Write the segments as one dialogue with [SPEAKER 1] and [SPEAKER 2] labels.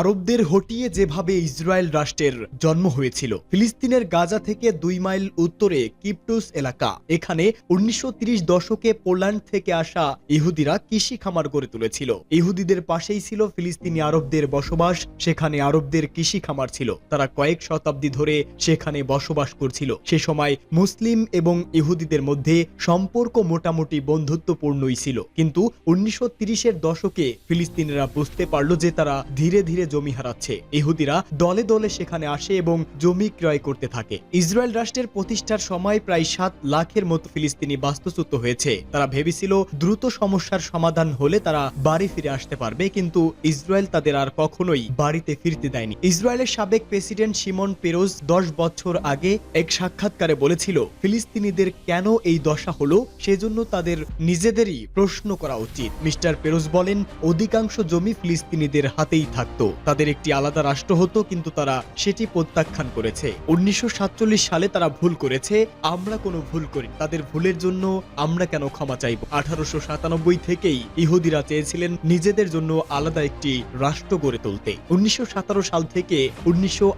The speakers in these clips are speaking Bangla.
[SPEAKER 1] আরবদের হটিয়ে যেভাবে ইসরায়েল রাষ্ট্রের জন্ম হয়েছিল, ফিলিস্তিনের গাজা থেকে দুই মাইল উত্তরে কিপটুস এলাকা। এখানে উনিশশো দশকে পোল্যান্ড থেকে আসা ইহুদিরা কৃষি খামার গড়ে তুলেছিল। ইহুদিদের পাশেই ছিল ফিলিস্তিনি আরবদের বসবাস, সেখানে আরবদের কৃষি খামার ছিল। তারা কয়েক শতাব্দী ধরে সেখানে বসবাস করছিল। সে সময় মুসলিম এবং ইহুদিদের মধ্যে সম্পর্ক মোটামুটি বন্ধুত্বপূর্ণই ছিল। কিন্তু উনিশশো তিরিশের দশকে ফিলিস্তিনিরা বুঝতে পারল যে তারা ধীরে ধীরে জমি হারাচ্ছে। ইহুদিরা দলে দলে সেখানে আসে এবং জমি ক্রয় করতে থাকে। ইসরায়েল রাষ্ট্রের প্রতিষ্ঠার সময় প্রায় সাত লাখের মতো ফিলিস্তিনি বাস্তুচ্যুত হয়েছে। তারা ভেবেছিল দ্রুত সমস্যার সমাধান হলে তারা বাড়ি ফিরে আসতে পারবে, কিন্তু ইসরায়েল তাদের আর কখনোই বাড়িতে ফিরতে দেয়নি। ইসরায়েলের সাবেক প্রেসিডেন্ট সিমন পেরোজ দশ বছর আগে এক সাক্ষাৎকারে বলেছিল, ফিলিস্তিনিদের কেন এই দশা হলো? সেজন্য তাদের নিজেদেরই প্রশ্ন করা উচিত। মিস্টার পেরোজ বলেন, অধিকাংশ জমি ফিলিস্তিনিদের হাতেই থাকতো। তাদের একটি আলাদা রাষ্ট্র হতো, কিন্তু তারা সেটি প্রত্যাখ্যান করেছে। উনিশশো সালে তারা ভুল করেছে, আমরা কোনো ভুল করি তাদের ভুলের জন্য আমরা কেন ক্ষমা চাইব? আঠারোশো সাতানব্বই থেকেই ইহুদিরা চেয়েছিলেন নিজেদের জন্য আলাদা একটি রাষ্ট্র গড়ে তুলতে। উনিশশো সাল থেকে উনিশশো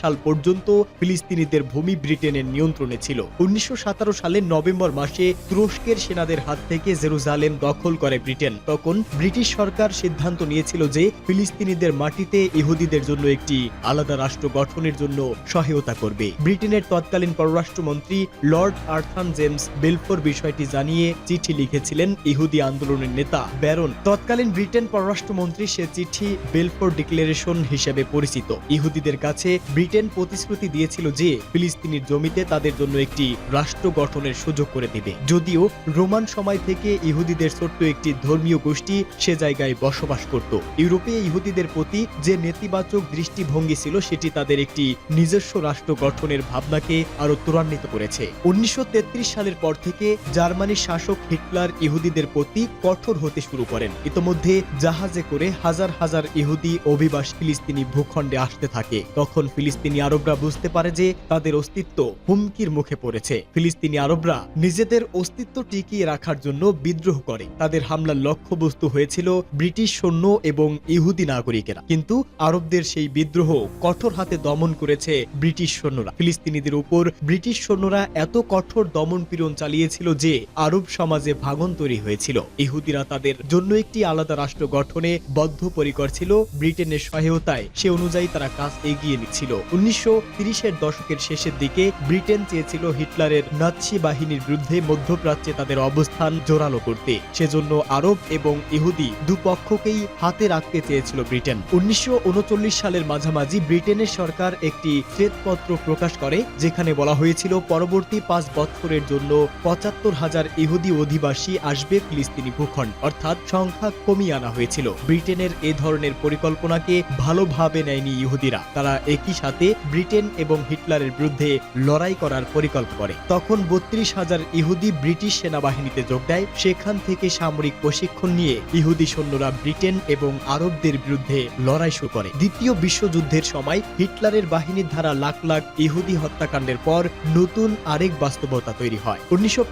[SPEAKER 1] সাল পর্যন্ত ফিলিস্তিনিদের ভূমি ব্রিটেনের নিয়ন্ত্রণে ছিল। উনিশশো সালের নভেম্বর মাসে তুরস্কের সেনাদের হাত থেকে জেরুজালেম দখল করে ব্রিটেন। তখন ব্রিটিশ সরকার সিদ্ধান্ত নিয়েছিল যে ফিলিস্তিনিদের মাটিতে ইহুদিদের জন্য একটি আলাদা রাষ্ট্র গঠনের জন্য সহায়তা করবে। ব্রিটেনের তৎকালীন পররাষ্ট্রমন্ত্রী লর্ড আর্থান জেমস বেলফোর বিষয়টি জানিয়ে চিঠি লিখেছিলেন ইহুদি আন্দোলনের নেতা ব্যারন। তৎকালীন ব্রিটেন পররাষ্ট্রমন্ত্রী সে চিঠি বেলফোর ডিক্লারেশন হিসেবে পরিচিত। ইহুদিদের কাছে ব্রিটেন প্রতিশ্রুতি দিয়েছিল যে, ফিলিস্তিনির জমিতে তাদের জন্য একটি রাষ্ট্র গঠনের সুযোগ করে দেবে। যদিও রোমান সময় থেকে ইহুদিদের ছোট্ট একটি ধর্মীয় গোষ্ঠী সে জায়গায় বসবাস করত। ইউরোপে ইহুদিদের প্রতি যে নেতিবাচক দৃষ্টিভঙ্গি ছিল সেটি তাদের একটি নিজস্ব রাষ্ট্র গঠনের ভাবনাকে আরও ত্বরান্বিত করেছে। উনিশশো তেত্রিশ সালের পর থেকে জার্মানির শাসক হিটলার ইহুদিদের প্রতি কঠোর হতে শুরু করেন। ইতোমধ্যে জাহাজে করে হাজার হাজার ইহুদি অভিবাস ফিলিস্তিনি ভূখণ্ডে আসতে থাকে। তখন ফিলিস্তিনি আরবরা বুঝতে পারে যে তাদের অস্তিত্ব হুমকির মুখে পড়েছে। ফিলিস্তিনি আরবরা নিজেদের অস্তিত্ব টিকিয়ে রাখার জন্য বিদ্রোহ করে। তাদের হামলার লক্ষ্যবস্তু হয়েছিল ব্রিটিশ সৈন্য এবং ইহুদি নাগরিকেরা। কিন্তু আরবদের সেই বিদ্রোহ কঠোর হাতে দমন করেছে ব্রিটিশ সৈন্যরা। ফিলিস্তিনিদের উপর ব্রিটিশ সৈন্যরা এত কঠোর দমন পীড়ন চালিয়েছিল যে আরব সমাজে ভাগন তৈরি হয়েছিল। ইহুদিরা তাদের জন্য একটি আলাদা রাষ্ট্র গঠনে বদ্ধপরিকর ছিল। ব্রিটেনের সহায়তায় সে অনুযায়ী তারা কাজ এগিয়ে নিচ্ছিল। উনিশশো তিরিশের দশকের শেষের দিকে ব্রিটেন চেয়েছিল হিটলারের নাৎসি বাহিনীর বিরুদ্ধে মধ্যপ্রাচ্যে তাদের অবস্থান জোরালো করতে। সেজন্য আরব এবং ইহুদি দুপক্ষকেই হাতে রাখতে চেয়েছিল ব্রিটেন। উনিশশো উনচল্লিশ সালের মাঝামাঝি ব্রিটেনের সরকার একটি শ্বেতপত্র প্রকাশ করে, যেখানে বলা হয়েছিল পরবর্তী পাঁচ বছরের জন্য পঁচাত্তর হাজার ইহুদি অধিবাসী আসবে ফিলিস্তিনি ভূখণ্ড। অর্থাৎ সংখ্যা কমিয়ে আনা হয়েছিল। ব্রিটেনের এ ধরনের পরিকল্পনাকে ভালোভাবে নেয়নি ইহুদিরা। তারা একই সাথে ব্রিটেন এবং হিটলারের বিরুদ্ধে লড়াই করার পরিকল্পনা করে। তখন বত্রিশ হাজার ইহুদি ব্রিটিশ সেনাবাহিনীতে যোগ দেয়। সেখান থেকে সামরিক প্রশিক্ষণ নিয়ে ইহুদি সৈন্যরা ব্রিটেন এবং আরবদের বিরুদ্ধে লড়াই শুরু করে। দ্বিতীয় বিশ্বযুদ্ধের সময় হিটলারের বাহিনীর দ্বারা লাখ লাখ ইহুদি হত্যাকাণ্ডের পর নতুন আরেক বাস্তবতা তৈরি হয়। উনিশশো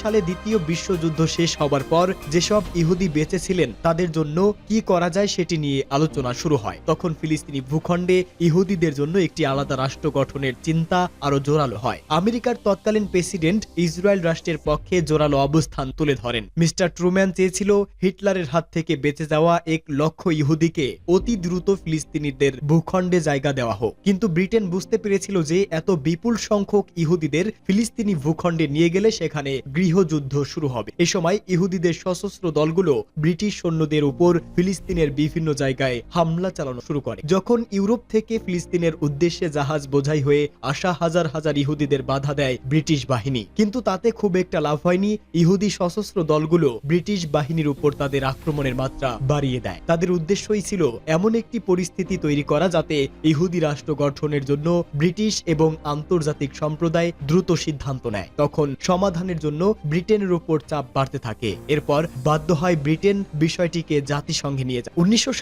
[SPEAKER 1] সালে দ্বিতীয় বিশ্বযুদ্ধ শেষ হবার পর যেসব ইহুদি বেঁচে ছিলেন, তাদের জন্য কি করা যায় সেটি নিয়ে আলোচনা শুরু হয়। তখন ফিলিস্তিনি ভূখণ্ডে ইহুদিদের জন্য একটি আলাদা রাষ্ট্র গঠনের চিন্তা আরও জোরালো হয়। আমেরিকার তৎকালীন প্রেসিডেন্ট ইসরায়েল রাষ্ট্রের পক্ষে জোরালো অবস্থান তুলে ধরেন। মিস্টার ট্রুম্যান চেয়েছিল হিটলারের হাত থেকে বেঁচে যাওয়া এক লক্ষ ইহুদিকে অতি দ্রুত ফিলিস্তিনিদের ভূখণ্ডে জায়গা দেওয়া হোক। কিন্তু ব্রিটেন বুঝতে পেরেছিল যে এত বিপুল সংখ্যক ইহুদিদের ফিলিস্তিনি ভূখণ্ডে নিয়ে গেলে সেখানে গৃহযুদ্ধ শুরু হবে। এ সময় ইহুদিদের সশস্ত্র দলগুলো ব্রিটিশ সৈন্যদের উপর ফিলিস্তিনের বিভিন্ন জায়গায় হামলা চালানো শুরু করে। যখন ইউরোপ থেকে ফিলিস্তিনের উদ্দেশ্যে জাহাজ বোঝাই হয়ে আসা হাজার হাজার ইহুদিদের বাধা দেয় ব্রিটিশ বাহিনী। কিন্তু তাতে খুব একটা লাভ হয়নি। ইহুদি সশস্ত্র দলগুলো ব্রিটিশ বাহিনীর উপর তাদের আক্রমণের মাত্রা বাড়িয়ে দেয়। তাদের উদ্দেশ্যই ছিল এমন একটি পরিস্থিতি তৈরি করা যাতে ইহুদি রাষ্ট্র গঠনের জন্য ব্রিটিশ এবং আন্তর্জাতিক সম্প্রদায় দ্রুত সিদ্ধান্ত নেয়। তখন সমাধানের জন্য ব্রিটেনের উপর চাপ বাড়তে থাকে। এরপর বাধ্য হয় ব্রিটেন বিষয়টিকে জাতিসংঘে নিয়ে যায়। উনিশশো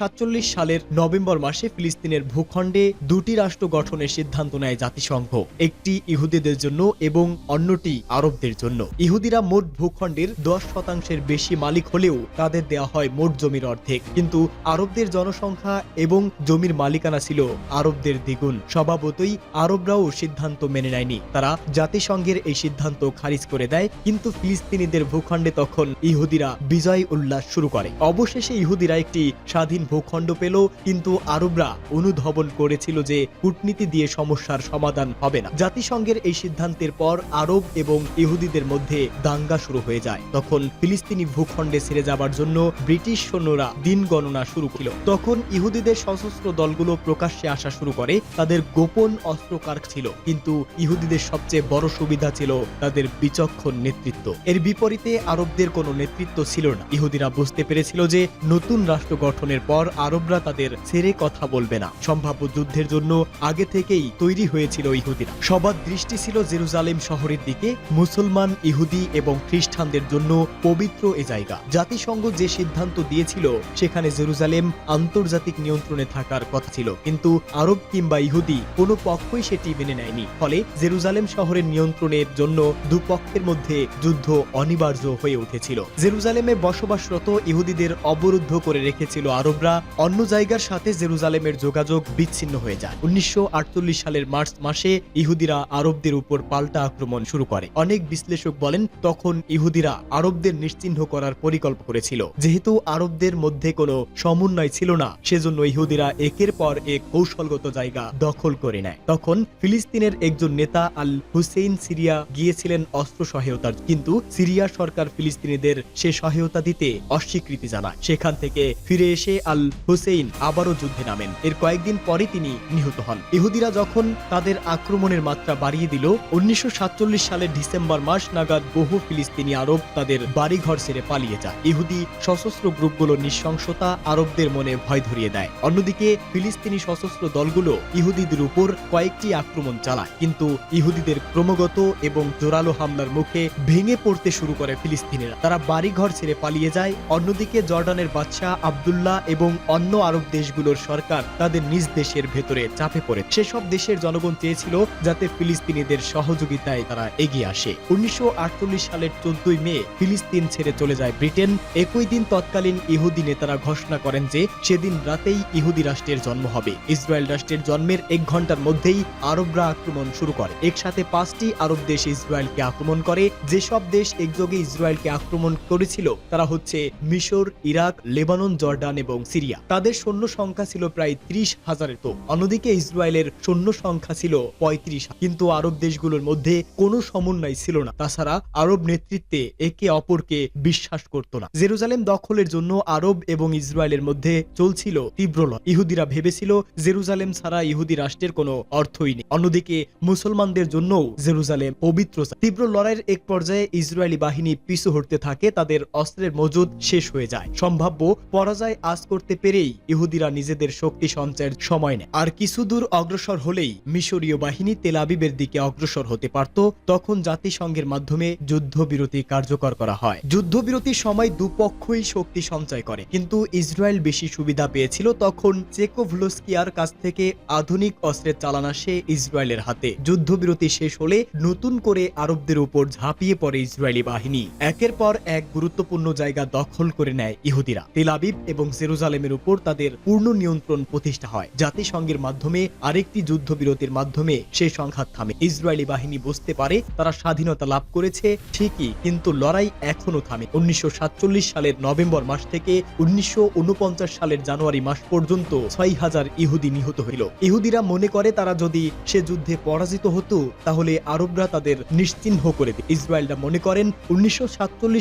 [SPEAKER 1] সালের নভেম্বর মাসে ফিলিস্তিনের ভূখণ্ডে দুটি রাষ্ট্র গঠনের সিদ্ধান্ত নেয় জাতিসংঘ। একটি ইহুদিদের জন্য এবং অন্যটি আরবদের জন্য। ইহুদিরা মোট ভূখণ্ডের দশ শতাংশের বেশি মালিক হলেও তাদের দেওয়া হয় মোট জমির অর্ধেক। কিন্তু আরবদের জনসংখ্যা সংখ্যা এবং জমির মালিকানা ছিল আরবদের দ্বিগুণ। স্বভাবতই আরবরাও সিদ্ধান্ত মেনে নেয়নি। তারা জাতিসংঘের এই সিদ্ধান্ত খারিজ করে দেয়, কিন্তু ফিলিস্তিনিদের ভূখণ্ডে তখন ইহুদিরা বিজয় উল্লাস শুরু করে। অবশেষে ইহুদিরা একটি স্বাধীন ভূখণ্ড পেল, কিন্তু আরবরা অনুধাবন করেছিল যে কূটনীতি দিয়ে সমস্যার সমাধান হবে না। জাতিসংঘের এই সিদ্ধান্তের পর আরব এবং ইহুদিদের মধ্যে দাঙ্গা শুরু হয়ে যায়। তখন ফিলিস্তিনি ভূখণ্ডে ছেড়ে যাবার জন্য ব্রিটিশ সৈন্যরা দিন গণনা শুরু ছিল তখন ইহুদিদের সশস্ত্র দলগুলো প্রকাশ্যে আসা শুরু করে, তাদের গোপন অস্ত্র কারক ছিল, কিন্তু ইহুদিদের সবচেয়ে বড় সুবিধা ছিল তাদের বিচক্ষণ নেতৃত্ব। এর বিপরীতে আরবদের কোনো নেতৃত্ব ছিল না। ইহুদিরা বুঝতে পেরেছিল যে নতুন রাষ্ট্র গঠনের পর আরবরা তাদের ছেড়ে কথা বলবে না। সম্ভাব্য যুদ্ধের জন্য আগে থেকেই তৈরি হয়েছিল ইহুদিরা। সবার দৃষ্টি ছিল জেরুজালেম শহরের দিকে, মুসলমান, ইহুদি এবং খ্রিস্টানদের জন্য পবিত্র এ জায়গা। জাতিসংঘ যে সিদ্ধান্ত দিয়েছিল, সেখানে জেরুজালেম আন্তর্জাতিক নিয়ন্ত্রণে থাকার কথা ছিল। কিন্তু আরব কিংবা ইহুদি কোনো পক্ষই সেটি মেনে নেয়নি। ফলে জেরুজালেম শহরের নিয়ন্ত্রণের জন্য দুপক্ষের মধ্যে যুদ্ধ অনিবার্য হয়ে উঠেছিল। জেরুজালেমে বসবাসরত ইহুদিদের অবরুদ্ধ করে রেখেছিল আরবরা। অন্য জায়গার সাথে জেরুজালেমের যোগাযোগ বিচ্ছিন্ন হয়ে যায়। উনিশশো আটচল্লিশ সালের মার্চ মাসে ইহুদিরা আরবদের উপর পাল্টা আক্রমণ শুরু করে। অনেক বিশ্লেষক বলেন, তখন ইহুদিরা আরবদের নিশ্চিহ্ন করার পরিকল্পনা করেছিল। যেহেতু আরবদের মধ্যে কোনো সমন্বয় ছিল না সেজন্য ইহুদিরা একের পর এক কৌশলগত জায়গা দখল করে নেয়। তখন ফিলিস্তিনের একজন নেতা আল হুসেইন সিরিয়া গিয়েছিলেন অস্ত্র সহায়তার, কিন্তু সিরিয়া সরকার ফিলিস্তিনিদের সে সহায়তা দিতে অস্বীকৃতি জানায়। সেখান থেকে ফিরে এসে আল হুসেইন আবারও যুদ্ধে নামেন। এর কয়েকদিন পরে তিনি নিহত হন। ইহুদিরা যখন তাদের আক্রমণের মাত্রা বাড়িয়ে দিল, উনিশশো সাতচল্লিশ সালের ডিসেম্বর মাস নাগাদ বহু ফিলিস্তিনি আরব তাদের বাড়িঘর ছেড়ে পালিয়ে যায়। ইহুদি সশস্ত্র গ্রুপগুলো নৃশংসতা আরবদের মনে ভয় ধরিয়ে দেয়। অন্যদিকে ফিলিস্তিনি সশস্ত্র দলগুলো ইহুদিদের উপর কয়েকটি আক্রমণ চালায়। কিন্তু ইহুদিদের ক্রমাগত এবং জোরালো হামলার মুখে ভেঙে পড়তে শুরু করে ফিলিস্তিনিরা। তারা বাড়িঘর ছেড়ে পালিয়ে যায়। অন্যদিকে জর্ডানের বাদশাহ আবদুল্লাহ এবং অন্য আরব দেশগুলোর সরকার তাদের নিজ দেশের ভেতরে চাপে পড়ে। সেসব দেশের জনগণ চেয়েছিল যাতে ফিলিস্তিনিদের সহযোগিতায় তারা এগিয়ে আসে। উনিশশো আটচল্লিশ সালের চোদ্দই মে ফিলিস্তিন ছেড়ে চলে যায় ব্রিটেন। একই দিন তৎকালীন ইহুদি নেতারা ঘোষণা করেন যে, সেদিন রাতেই ইহুদি রাষ্ট্রের জন্ম হবে। ইসরায়েল রাষ্ট্রের জন্মের এক ঘণ্টার মধ্যেই আরবরা আক্রমণ শুরু করে। একসাথে পাঁচটি আরব দেশ ইসরায়েলকে আক্রমণ করে। যেসব দেশ একযোগে ইসরায়েলকে আক্রমণ করেছিল, তারা হচ্ছে মিশর, ইরাক, লেবানন, জর্ডান এবং সিরিয়া। তাদের সৈন্য সংখ্যা ছিল প্রায় ত্রিশ হাজারের তো। অন্যদিকে ইসরায়েলের সৈন্য সংখ্যা ছিল পঁয়ত্রিশ। কিন্তু আরব দেশগুলোর মধ্যে কোনো সমন্বয় ছিল না। তাছাড়া আরব নেতৃত্বে একে অপরকে বিশ্বাস করত না। জেরুজালেম দখলের জন্য আরব এবং ইসরায়েলের মধ্যে চলছিল তীব্র লড়াই। ইহুদিরা ভেবেছিল জেরুজালেম ছাড়া ইহুদি রাষ্ট্রের কোনো অর্থই নেই। অন্যদিকে মুসলমানদের জন্যও জেরুজালেম পবিত্র তীব্র লড়াইয়ের এক পর্যায়ে ইসরায়েলি বাহিনী পিছু হটতে থাকে, তাদের অস্ত্রের মজুদ শেষ হয়ে যায়। সম্ভাব্য পরাজয় আজ করতে পেরেই ইহুদিরা নিজেদের শক্তি সঞ্চয়ের সময় নেয়। আর কিছু দূর অগ্রসর হলেই মিশরীয় বাহিনী তেল আবিবের দিকে অগ্রসর হতে পারত। তখন জাতিসংঘের মাধ্যমে যুদ্ধবিরতি কার্যকর করা হয়। যুদ্ধবিরতির সময় দুপক্ষই শক্তি সঞ্চয় করে, কিন্তু ইসরায়েল বেশি সুবিধা পেয়েছিল তখন চেকোভ্লোস্কিয়ার কাছ থেকে আধুনিক অস্ত্রের চালান আসে ইসরায়েলের হাতে। যুদ্ধবিরতি শেষ হলে নতুন করে আরবদের উপর ঝাঁপিয়ে পড়ে ইসরায়েলি বাহিনী। একের পর এক গুরুত্বপূর্ণ জায়গা দখল করে নেয় ইহুদিরা। তেল আবিব এবং জেরুজালেমের উপর তাদের পূর্ণ নিয়ন্ত্রণ প্রতিষ্ঠা হয়। জাতিসংঘের মাধ্যমে আরেকটি যুদ্ধবিরতির মাধ্যমে সেই সংঘাত থামে। ইসরায়েলি বাহিনী বুঝতে পারে তারা স্বাধীনতা লাভ করেছে ঠিকই, কিন্তু লড়াই এখনও থামে। উনিশশো সাতচল্লিশ সালের নভেম্বর মাস থেকে উনিশশো ঊনপঞ্চাশ সালের জানুয়ারি মাস পর্যন্ত ছয় হাজার ইহুদি নিহত হইল। ইহুদিরা মনে করে তারা যদি সে যুদ্ধে পরাজিত হতো, তাহলে আরবরা তাদের নিশ্চিহ্ন করে দেয় ইসরায়েলরা মনে করেন উনিশশো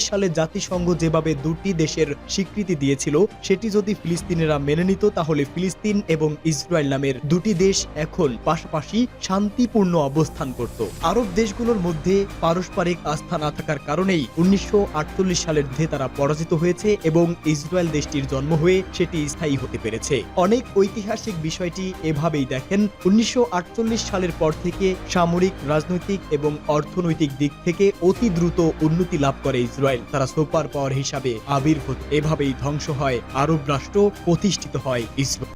[SPEAKER 1] সালে জাতিসংঘ যেভাবে দুটি দেশের স্বীকৃতি দিয়েছিল, সেটি যদি ফিলিস্তিনিরা মেনে নিত, তাহলে ফিলিস্তিন এবং ইসরায়েল নামের দুটি দেশ এখন পাশাপাশি শান্তিপূর্ণ অবস্থান করত। আরব দেশগুলোর মধ্যে পারস্পরিক আস্থা না থাকার কারণেই উনিশশো সালের যুদ্ধে তারা পরাজিত হয়েছে এবং ইসরায়েল দেশটির জন্ম হয়ে সেটি স্থায়ী হতে পেরেছে। অনেক ঐতিহাসিক বিষয়টি এভাবেই দেখেন, উনিশশো আটচল্লিশ সালের পর থেকে সামরিক, রাজনৈতিক এবং অর্থনৈতিক দিক থেকে অতি দ্রুত উন্নতি লাভ করে ইসরায়েল। তারা সুপার পাওয়ার হিসাবে আবির্ভূত। এভাবেই ধ্বংস হয়, আরব রাষ্ট্র প্রতিষ্ঠিত হয় ইসরায়েল।